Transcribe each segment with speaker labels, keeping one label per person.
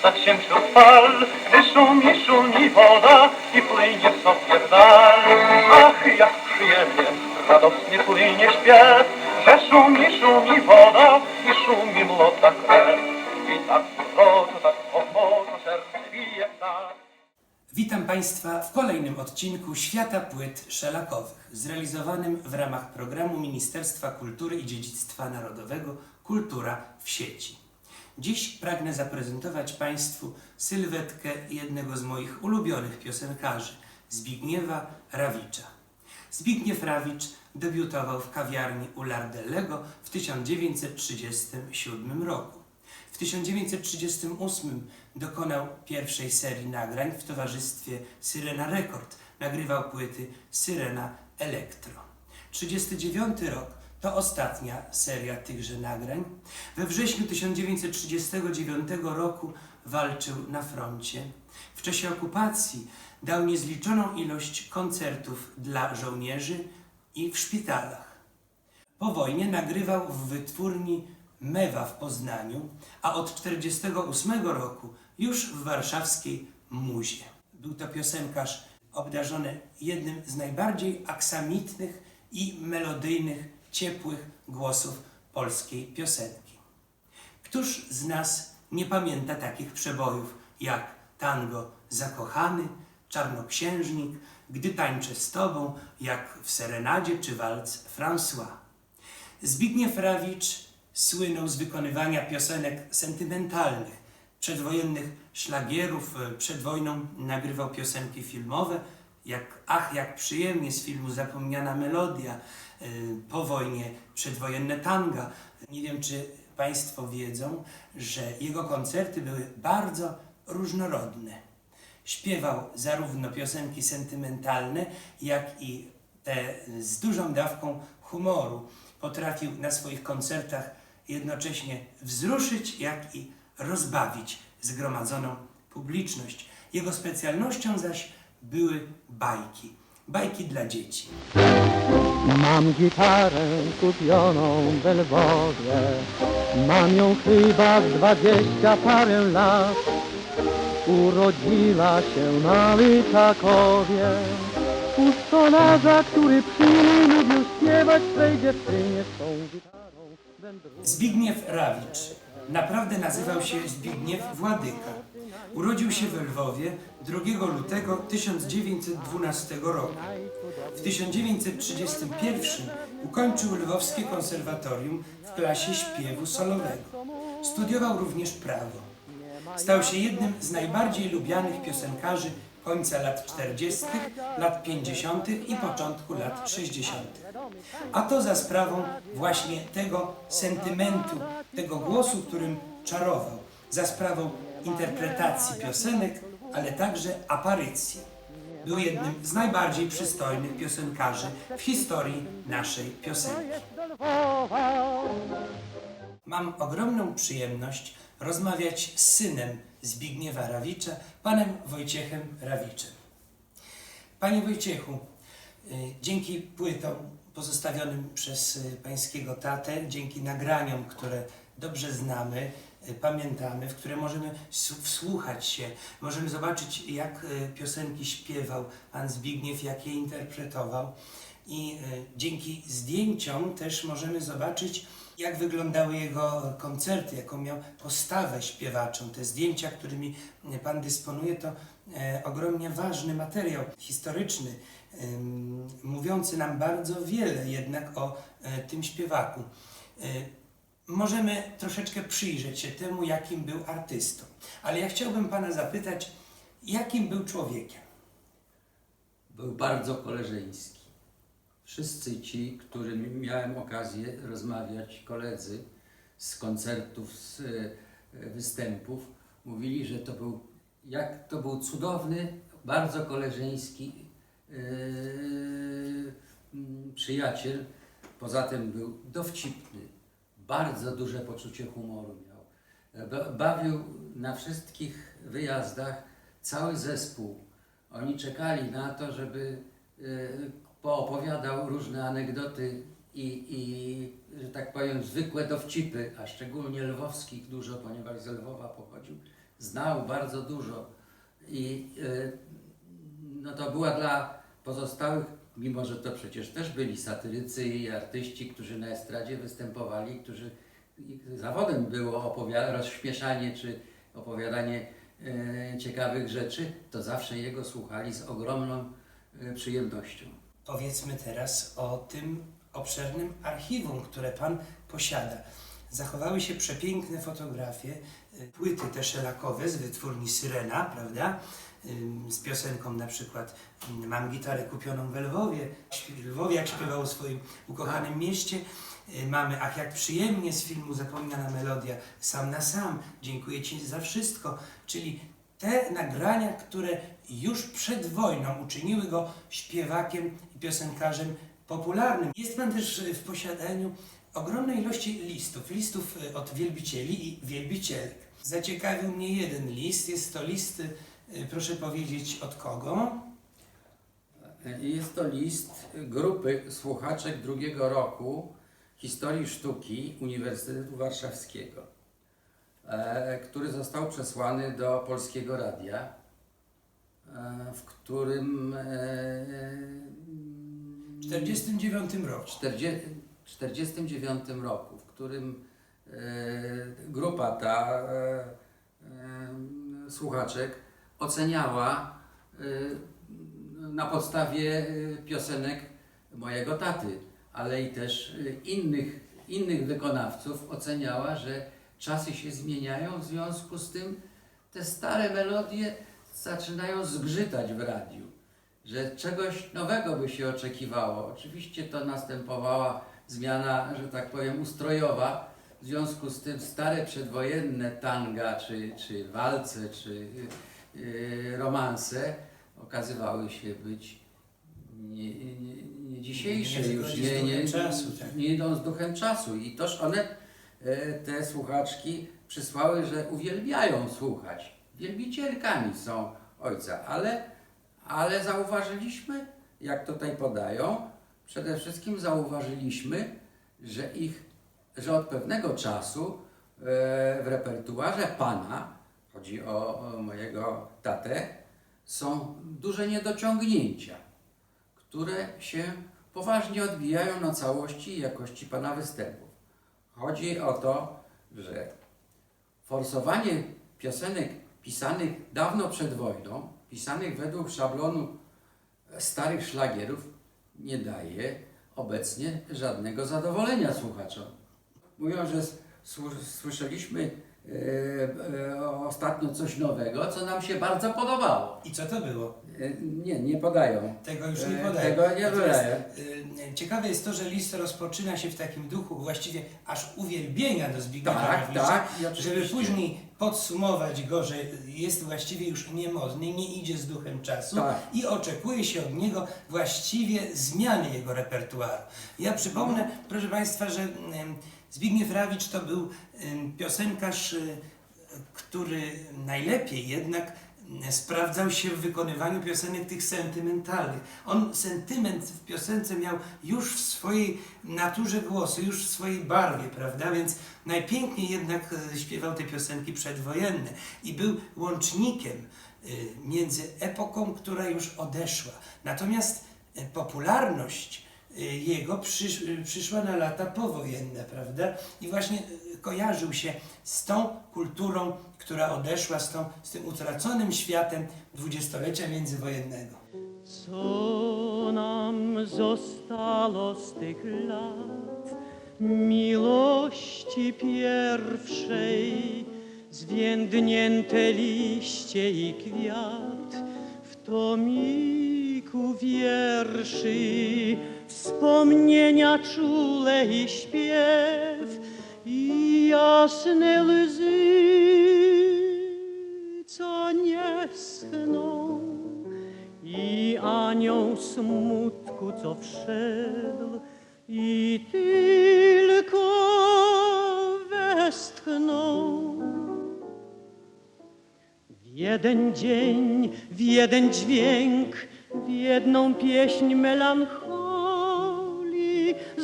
Speaker 1: Kąsać się wśród fal, gdy szumi, szumi woda i płynie sobie w dal. Ach, jak przyjemnie, radosnie płynie śpiew, że szumi, szumi woda i szumi młota krew. I tak uroczo, tak ochoczo serce bije tak.
Speaker 2: Witam Państwa w kolejnym odcinku Świata Płyt Szelakowych, zrealizowanym w ramach programu Ministerstwa Kultury i Dziedzictwa Narodowego Kultura w sieci. Dziś pragnę zaprezentować Państwu sylwetkę jednego z moich ulubionych piosenkarzy, Zbigniewa Rawicza. Zbigniew Rawicz debiutował w kawiarni u Lardellego w 1937 roku. W 1938 dokonał pierwszej serii nagrań w towarzystwie Syrena Record. Nagrywał płyty Syrena Elektro. 39 rok to ostatnia seria tychże nagrań. We wrześniu 1939 roku walczył na froncie. W czasie okupacji dał niezliczoną ilość koncertów dla żołnierzy i w szpitalach. Po wojnie nagrywał w wytwórni Mewa w Poznaniu, a od 1948 roku już w warszawskiej Muzie. Był to piosenkarz obdarzony jednym z najbardziej aksamitnych i melodyjnych, ciepłych głosów polskiej piosenki. Któż z nas nie pamięta takich przebojów jak tango zakochany, czarnoksiężnik, gdy tańczę z tobą, jak w serenadzie czy walc François. Zbigniew Rawicz słynął z wykonywania piosenek sentymentalnych, przedwojennych szlagierów. E, Przed wojną nagrywał piosenki filmowe, jak Ach, jak przyjemnie z filmu Zapomniana Melodia, po wojnie przedwojenne tanga. Nie wiem, czy Państwo wiedzą, że jego koncerty były bardzo różnorodne. Śpiewał zarówno piosenki sentymentalne, jak i te z dużą dawką humoru. Potrafił na swoich koncertach jednocześnie wzruszyć, jak i rozbawić zgromadzoną publiczność. Jego specjalnością zaś były bajki. Bajki dla dzieci.
Speaker 3: Mam gitarę kupioną w Lwowie Mam ją chyba dwadzieścia parę lat Urodziła się na Lyczakowie U stolarza, który przy niej lubił śpiewać swej dziewczynie z tą gitarą.
Speaker 2: Zbigniew Rawicz naprawdę nazywał się Zbigniew Władyka. Urodził się we Lwowie 2 lutego 1912 roku. W 1931 ukończył Lwowskie Konserwatorium w klasie śpiewu solowego. Studiował również prawo. Stał się jednym z najbardziej lubianych piosenkarzy końca lat 40., lat 50. i początku lat 60. A to za sprawą właśnie tego sentymentu, tego głosu, którym czarował, za sprawą interpretacji piosenek, ale także aparycji. Był jednym z najbardziej przystojnych piosenkarzy w historii naszej piosenki. Mam ogromną przyjemność rozmawiać z synem Zbigniewa Rawicza, panem Wojciechem Rawiczem. Panie Wojciechu, y, dzięki płytom pozostawionym przez y, pańskiego tatę, dzięki nagraniom, które dobrze znamy, y, pamiętamy, w które możemy wsłuchać się, możemy zobaczyć, jak y, piosenki śpiewał pan Zbigniew, jak je interpretował. I y, dzięki zdjęciom też możemy zobaczyć, jak wyglądały jego koncerty, jaką miał postawę śpiewaczą. Te zdjęcia, którymi pan dysponuje, to e, ogromnie ważny materiał historyczny, mówiący nam bardzo wiele jednak o e, tym śpiewaku. Możemy troszeczkę przyjrzeć się temu, jakim był artystą. Ale ja chciałbym pana zapytać, jakim był człowiekiem?
Speaker 4: Był bardzo koleżeński. Wszyscy ci, którym miałem okazję rozmawiać, koledzy z koncertów, z e, występów, mówili, że to był, jak to był cudowny, bardzo koleżeński mm, przyjaciel. Poza tym był dowcipny, bardzo duże poczucie humoru miał. Ba- Bawił na wszystkich wyjazdach cały zespół. Oni czekali na to, żeby e, poopowiadał różne anegdoty i, i, że tak powiem, zwykłe dowcipy, a szczególnie lwowskich dużo, ponieważ z Lwowa pochodził, znał bardzo dużo i e, no to była dla pozostałych, mimo że to przecież też byli satyrycy i artyści, którzy na estradzie występowali, którzy zawodem było rozśmieszanie czy opowiadanie e, ciekawych rzeczy, to zawsze jego słuchali z ogromną e, przyjemnością.
Speaker 2: Powiedzmy teraz o tym obszernym archiwum, które Pan posiada. Zachowały się przepiękne fotografie, y, płyty te szelakowe z wytwórni Syrena, prawda? Z piosenką na przykład Mam gitarę kupioną w Lwowie, jak śpiewał o swoim ukochanym mieście. Y, Mamy Ach jak przyjemnie z filmu Zapomniana melodia, Sam na sam, Dziękuję Ci za wszystko, czyli te nagrania, które już przed wojną uczyniły go śpiewakiem i piosenkarzem popularnym. Jest pan też y, w posiadaniu ogromnej ilości listów, listów y, od wielbicieli i wielbicielek. Zaciekawił mnie jeden list, jest to list, proszę powiedzieć, od kogo?
Speaker 4: Jest to list grupy słuchaczek drugiego roku historii sztuki Uniwersytetu Warszawskiego, e, który został przesłany do Polskiego Radia, e, w którym e,
Speaker 2: W 49 roku.
Speaker 4: 1949 roku, w którym grupa ta słuchaczek oceniała e, na podstawie e, piosenek mojego taty, ale i też e, innych, innych wykonawców oceniała, że czasy się zmieniają, w związku z tym te stare melodie zaczynają zgrzytać w radiu że czegoś nowego by się oczekiwało. Oczywiście to następowała zmiana, że tak powiem, ustrojowa. W związku z tym stare przedwojenne tanga, czy, czy walce, czy romanse okazywały się być nie, nie, nie dzisiejsze
Speaker 2: Nie
Speaker 4: już, nie, nie,
Speaker 2: czasu, tak.
Speaker 4: nie idą z duchem czasu. I toż one, e, te słuchaczki, przysłały, że uwielbiają słuchać. Wielbicielkami są ojca, ale ale zauważyliśmy, jak tutaj podają, przede wszystkim zauważyliśmy, że ich, że od pewnego czasu e, w repertuarze pana, chodzi o, mojego tatę, są duże niedociągnięcia, które się poważnie odbijają na całości i jakości pana występów. Chodzi o to, że forsowanie piosenek pisanych dawno przed wojną, pisanych według szablonu starych szlagierów, nie daje obecnie żadnego zadowolenia słuchaczom. Mówią, że słyszeliśmy e, e, ostatnio coś nowego, co nam się bardzo podobało.
Speaker 2: I co to było?
Speaker 4: E, nie, nie podają.
Speaker 2: Tego już nie
Speaker 4: E,
Speaker 2: podaję.
Speaker 4: tego nie podaję.
Speaker 2: y, Ciekawe jest to, że list rozpoczyna się w takim duchu właściwie aż uwielbienia do Zbigniewa
Speaker 4: Tak, tak, i
Speaker 2: żeby później podsumować go, że jest właściwie już niemodny, nie idzie z duchem czasu
Speaker 4: Tak.
Speaker 2: i oczekuje się od niego właściwie zmiany jego repertuaru. Ja przypomnę, proszę Państwa, że Zbigniew Rawicz to był piosenkarz, y, który najlepiej jednak mm, sprawdzał się w wykonywaniu piosenek tych sentymentalnych. On sentyment w piosence miał już w swojej naturze głosu, już w swojej barwie, prawda? Więc najpiękniej jednak e, śpiewał te piosenki przedwojenne i był łącznikiem y, między epoką, która już odeszła. Natomiast e, popularność jego przysz, y, przyszła na lata powojenne, prawda? I właśnie y, kojarzył się z tą kulturą, która odeszła, z, tą, z tym utraconym światem dwudziestolecia międzywojennego.
Speaker 3: Co nam zostało z tych lat miłości pierwszej, zwiędnięte liście i kwiat w tomiku wierszy, wspomnienia czule i śpiew i jasne łzy, co nie schną i anioł smutku, co wszedł i tylko westchnął. W jeden dzień, w jeden dźwięk, w jedną pieśń melancholii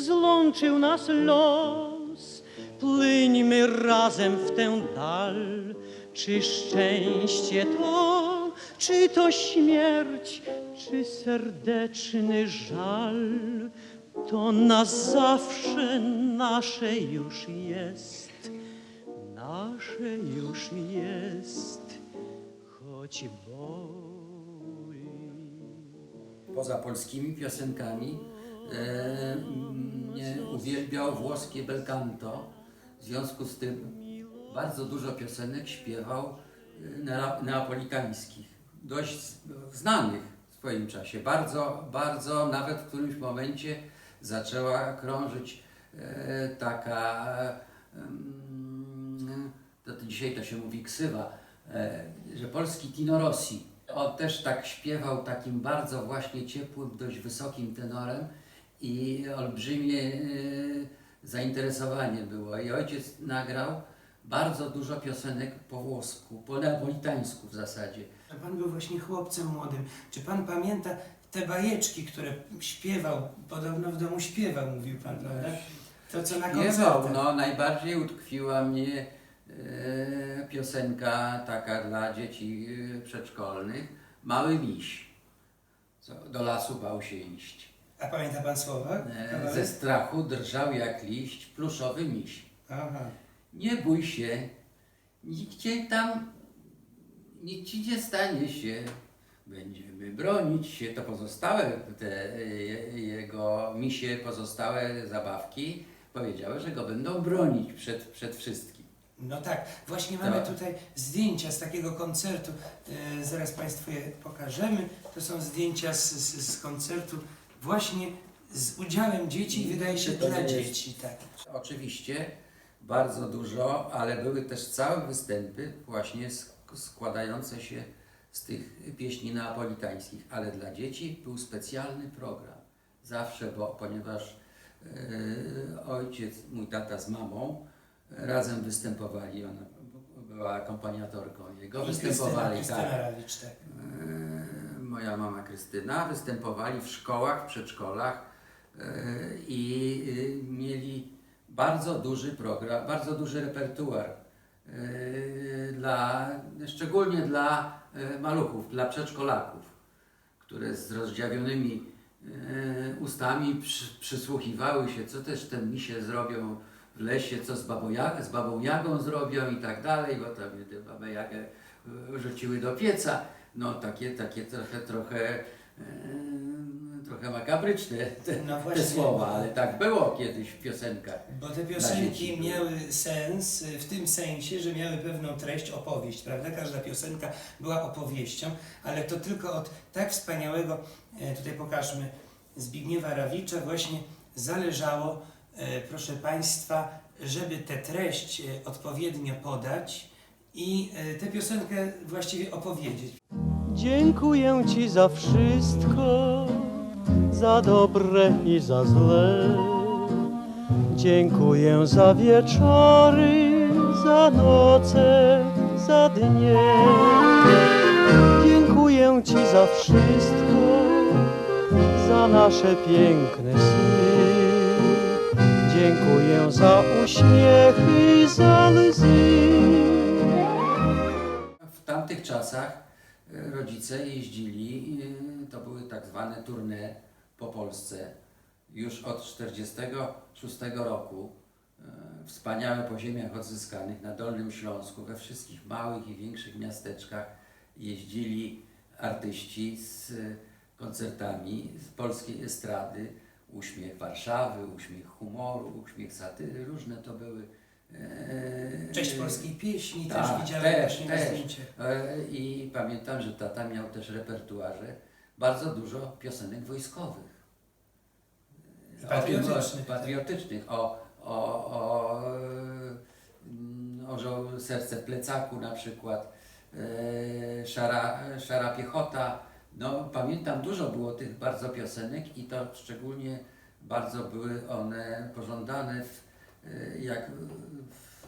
Speaker 3: złączył nas los. Płyńmy razem w tę dal, Czy szczęście to, czy to śmierć, czy serdeczny żal, to na zawsze nasze już jest, nasze już jest, choć boli.
Speaker 4: Poza polskimi piosenkami e, uwielbiał włoskie bel canto. W związku z tym bardzo dużo piosenek śpiewał nea- neapolitańskich, dość znanych w swoim czasie. Bardzo, bardzo, nawet w którymś momencie zaczęła krążyć e, taka, to, to dzisiaj to się mówi ksywa, e, że polski Tino Rossi. On też tak śpiewał takim bardzo właśnie ciepłym, dość wysokim tenorem i olbrzymie e, zainteresowanie było. I ojciec nagrał bardzo dużo piosenek po włosku, po neapolitańsku w zasadzie.
Speaker 2: Pan był właśnie chłopcem młodym. Czy pan pamięta te bajeczki, które śpiewał? Podobno w domu śpiewał, mówił pan, prawda? To co na
Speaker 4: Śpiewał,
Speaker 2: koncertach.
Speaker 4: no najbardziej utkwiła mnie e, piosenka taka dla dzieci e, przedszkolnych, Mały Miś, co do lasu bał się iść.
Speaker 2: A pamięta pan słowa?
Speaker 4: E, ze strachu drżał jak liść pluszowy miś.
Speaker 2: Aha.
Speaker 4: Nie bój się, nikt cię tam, nikt ci nie stanie się. Będziemy bronić się. To pozostałe, te e, jego misie, pozostałe zabawki powiedziały, że go będą bronić przed, przed wszystkim.
Speaker 2: No tak, właśnie mamy
Speaker 4: Tak.
Speaker 2: tutaj zdjęcia z takiego koncertu. E, zaraz Państwu je pokażemy. To są zdjęcia z, z, z koncertu właśnie z udziałem dzieci i wydaje się dla dzieci. Tak.
Speaker 4: Oczywiście bardzo dużo, ale były też całe występy właśnie sk- składające się z tych pieśni neapolitańskich, ale dla dzieci był specjalny program. Zawsze, bo ponieważ e, ojciec, mój tata z mamą razem występowali, ona była akompaniatorką jego,
Speaker 2: I
Speaker 4: występowali,
Speaker 2: Krystyna,
Speaker 4: tak.
Speaker 2: Krystyna Rawicz, tak.
Speaker 4: E, moja mama Krystyna, występowali w szkołach, w przedszkolach e, i e, mieli bardzo duży program, bardzo duży repertuar. e, Dla, szczególnie dla maluchów, dla przedszkolaków, które z rozdziawionymi ustami przy, przysłuchiwały się, co też te misie zrobią w lesie, co z babą, Jag- z babą Jagą zrobią i tak dalej, bo tam babę Jagę rzuciły do pieca. No takie, takie trochę, trochę, e, trochę makabryczne te,
Speaker 2: No
Speaker 4: te słowa, ale tak było kiedyś w piosenkach.
Speaker 2: Bo te piosenki miały sens y, w tym sensie, że miały pewną treść, opowieść, prawda? Każda piosenka była opowieścią, ale to tylko od tak wspaniałego, e, tutaj pokażmy, Zbigniewa Rawicza właśnie zależało, e, proszę Państwa, żeby tę treść e, odpowiednio podać i e, tę piosenkę właściwie opowiedzieć.
Speaker 3: Dziękuję Ci za wszystko, za dobre i za złe. Dziękuję za wieczory, za noce, za dnie. Dziękuję Ci za wszystko, za nasze piękne sny. Dziękuję za uśmiechy, za łzy.
Speaker 4: Tamtych czasach e, rodzice jeździli, e, to były tak zwane tournée po Polsce. Już od 1946 roku e, wspaniałe po ziemiach odzyskanych na Dolnym Śląsku, we wszystkich małych i większych miasteczkach jeździli artyści z koncertami z polskiej estrady. Uśmiech Warszawy, uśmiech humoru, uśmiech satyry, różne to były. E,
Speaker 2: Cześć polskiej pieśni
Speaker 4: tak,
Speaker 2: też widziałem
Speaker 4: też,
Speaker 2: właśnie na
Speaker 4: też.
Speaker 2: zdjęciach.
Speaker 4: E, I pamiętam, że tata miał też w repertuarze bardzo dużo piosenek wojskowych.
Speaker 2: I
Speaker 4: O
Speaker 2: patriotycznych,
Speaker 4: o,
Speaker 2: tak.
Speaker 4: patriotycznych, o, o, o, mm, orzeł serce w plecaku na przykład, e, szara, szara piechota. No, pamiętam, dużo było tych bardzo piosenek i to szczególnie bardzo były one pożądane, w, jak w,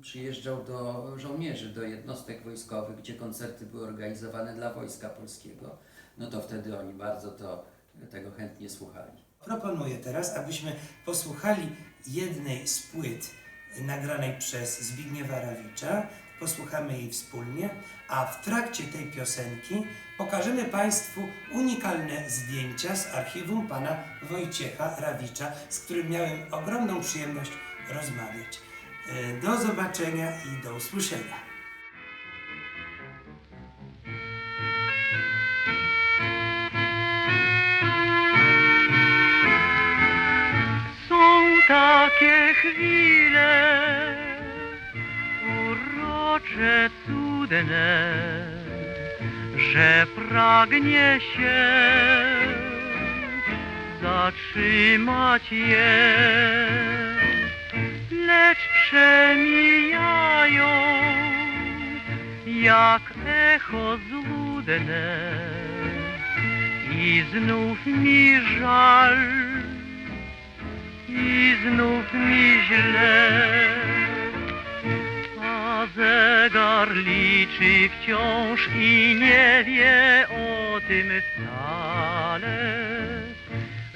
Speaker 4: przyjeżdżał do żołnierzy, do jednostek wojskowych, gdzie koncerty były organizowane dla Wojska Polskiego, no to wtedy oni bardzo to, tego chętnie słuchali.
Speaker 2: Proponuję teraz, abyśmy posłuchali jednej z płyt nagranej przez Zbigniewa Rawicza posłuchamy jej wspólnie, a w trakcie tej piosenki pokażemy Państwu unikalne zdjęcia z archiwum pana Wojciecha Rawicza, z którym miałem ogromną przyjemność rozmawiać. E, Do zobaczenia i do usłyszenia.
Speaker 3: Są takie chwile urocze, cudne, że pragnie się zatrzymać je, lecz przemijają jak echo zludne i znów mi żal i znów mi źle. Zegar liczy wciąż i nie wie o tym wcale,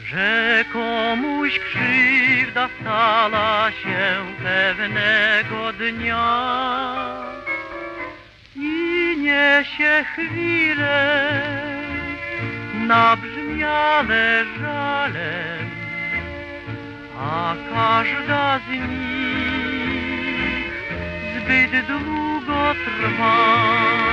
Speaker 3: że komuś krzywda stala się pewnego dnia. I niesie chwilę nabrzmiane żalem a każda z nich zbyt długo trwa.